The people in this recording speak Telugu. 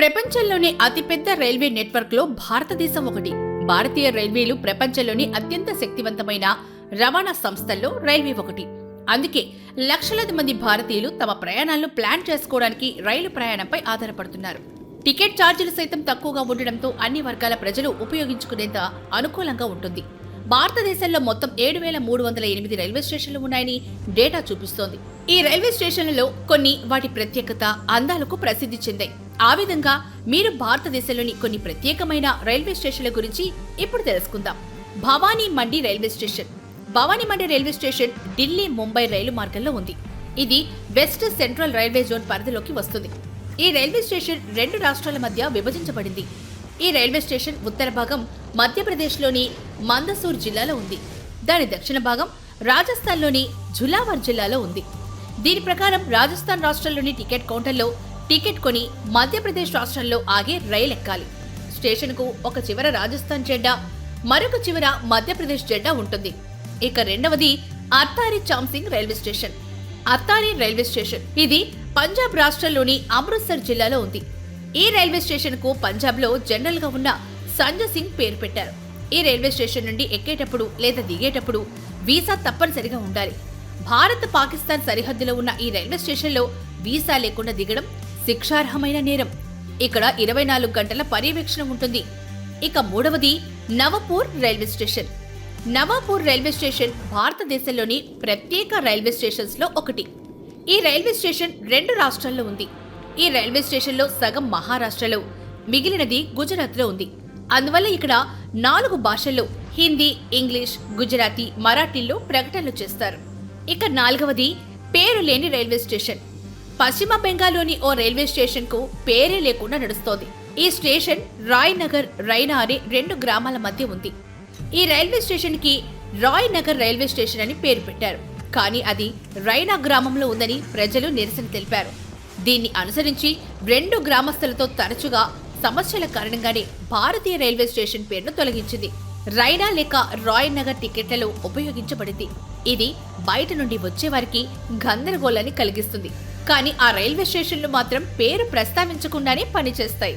ప్రపంచంలోనే అతిపెద్ద రైల్వే నెట్వర్క్లో భారతదేశం ఒకటి. భారతీయ రైల్వేలు ప్రపంచంలోని అత్యంత శక్తివంతమైన రవాణా సంస్థల్లో రైల్వే ఒకటి. అందుకే లక్షలాది మంది భారతీయులు తమ ప్రయాణాలను ప్లాన్ చేసుకోవడానికి రైలు ప్రయాణంపై ఆధారపడుతున్నారు. టికెట్ ఛార్జీలు సైతం తక్కువగా ఉండడంతో అన్ని వర్గాల ప్రజలు ఉపయోగించుకునేంత అనుకూలంగా ఉంటుంది. భారతదేశంలో మొత్తం ఏడు వేల మూడు వందల ఎనిమిది రైల్వే స్టేషన్లు ఉన్నాయని డేటా చూపిస్తోంది. ఈ రైల్వే స్టేషన్లలో కొన్ని వాటి ప్రత్యేకత అందాలకు ప్రసిద్ధి చెందాయి. ఆ విధంగా మీరు భారతదేశంలోని కొన్ని ప్రత్యేకమైన రైల్వే స్టేషన్ల గురించి ఇప్పుడు తెలుసుకుందాం. Bhawani Mandi railway station. Bhawani Mandi railway station Delhi Mumbai రైలు మార్గంలో ఉంది. ఇది వెస్ట్ సెంట్రల్ రైల్వే జోన్ పరిధిలోకి వస్తుంది. ఈ రైల్వే స్టేషన్ రెండు రాష్ట్రాల మధ్య విభజించబడింది. ఈ రైల్వే స్టేషన్ ఉత్తర భాగం మధ్యప్రదేశ్లోని మందసూర్ జిల్లాలో ఉంది. దాని దక్షిణ భాగం రాజస్థాన్లోని ఝులావర్ జిల్లాలో ఉంది. దీని ప్రకారం రాజస్థాన్ రాష్ట్రంలోని టికెట్ కౌంటర్లో టికెట్ కొని మధ్యప్రదేశ్ రాష్ట్రంలో ఆగే రైలు ఎక్కాలి స్టేషన్కు ఒక చివర రాజస్థాన్ జెండా మరొక చివర మధ్యప్రదేశ్ జెండా ఉంటుంది. ఇక రెండవది Attari Shamsingh railway station. Attari railway station. ఇది పంజాబ్ రాష్ట్రంలోని అమృత్సర్ జిల్లాలో ఉంది. ఈ రైల్వే స్టేషన్కు పంజాబ్లో జనరల్గా ఉన్న సంజయ్ సింగ్ పేరు పెట్టారు. ఈ రైల్వే స్టేషన్ నుండి ఎక్కేటప్పుడు లేదా దిగేటప్పుడు వీసా తప్పనిసరిగా ఉండాలి. భారత్ పాకిస్తాన్ సరిహద్దులో ఉన్న ఈ రైల్వే స్టేషన్లో వీసా లేకుండా దిగడం శిక్షార్హమైన నేరం. ఇక్కడ ఇరవై నాలుగు గంటల పర్యవేక్షణ ఉంటుంది. ఇక మూడవది Navapur railway station. Navapur railway station భారతదేశంలోని ప్రత్యేక రైల్వే స్టేషన్స్లో ఒకటి. ఈ రైల్వే స్టేషన్ రెండు రాష్ట్రాల్లో ఉంది. ఈ రైల్వే స్టేషన్లో సగం మహారాష్ట్రలో మిగిలినది గుజరాత్లో ఉంది. అందువల్ల ఇక్కడ నాలుగు భాషల్లో హిందీ ఇంగ్లీష్ గుజరాతీ మరాఠీల్లో ప్రకటనలు చేస్తారు. ఇక నాలుగవది పేరు లేని రైల్వే స్టేషన్. పశ్చిమ బెంగాల్లోని ఓ రైల్వే స్టేషన్కు పేరే లేకుండా నడుస్తోంది. ఈ స్టేషన్ రాయ్ నగర్ రైనా అనే రెండు గ్రామాల మధ్య ఉంది. ఈ రైల్వే స్టేషన్కి రాయ్ నగర్ రైల్వే స్టేషన్ అని పేరు పెట్టారు. కానీ అది రైనా గ్రామంలో ఉందని ప్రజలు నిరసన తెలిపారు. దీన్ని అనుసరించి రెండు గ్రామస్తులతో తరచుగా సమస్యల కారణంగానే భారతీయ రైల్వే స్టేషన్ పేరును తొలగించింది. రైనా లేక రాయ్ నగర్ టికెట్లలో ఉపయోగించబడింది. ఇది బయట నుండి వచ్చేవారికి గందరగోళాన్ని కలిగిస్తుంది. కానీ ఆ రైల్వే స్టేషన్లు మాత్రం పేరు ప్రస్తావించకుండానే పనిచేస్తాయి.